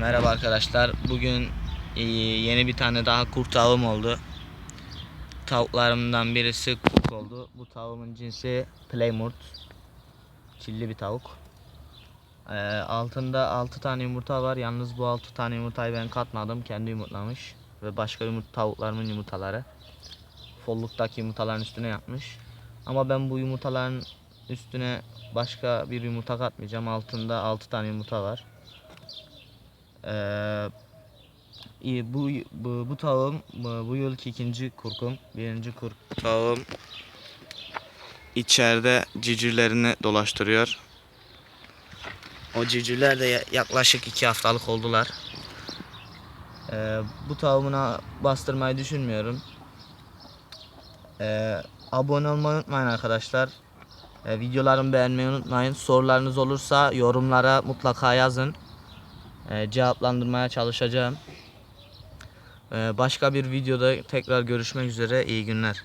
merhaba arkadaşlar. Bugün e, yeni bir tane daha kurt tavuğum oldu. Tavuklarımdan birisi kurt oldu. Bu tavuğumun cinsi Playmurt. Çilli bir tavuk. E, altında 6 tane yumurta var. Yalnız bu 6 tane yumurtayı ben katmadım. Kendi yumurtlamış. Ve başka yumurta tavuklarımın yumurtaları. Folluktaki yumurtaların üstüne yapmış. Ama ben bu yumurtaların üstüne başka bir yumurta katmayacağım. Altında 6 tane yumurta var. Ee, bu, bu, bu tavuğum bu, bu yılki ikinci kurkum. Birinci kurk tavuğum içeride civcivlerini dolaştırıyor. O civcivler de ya- yaklaşık iki haftalık oldular. Ee, bu tavuğumuna bastırmayı düşünmüyorum. Ee, abone olmayı unutmayın arkadaşlar. Ee, videolarımı beğenmeyi unutmayın. Sorularınız olursa yorumlara mutlaka yazın. Ee, cevaplandırmaya çalışacağım. Ee, başka bir videoda tekrar görüşmek üzere. İyi günler.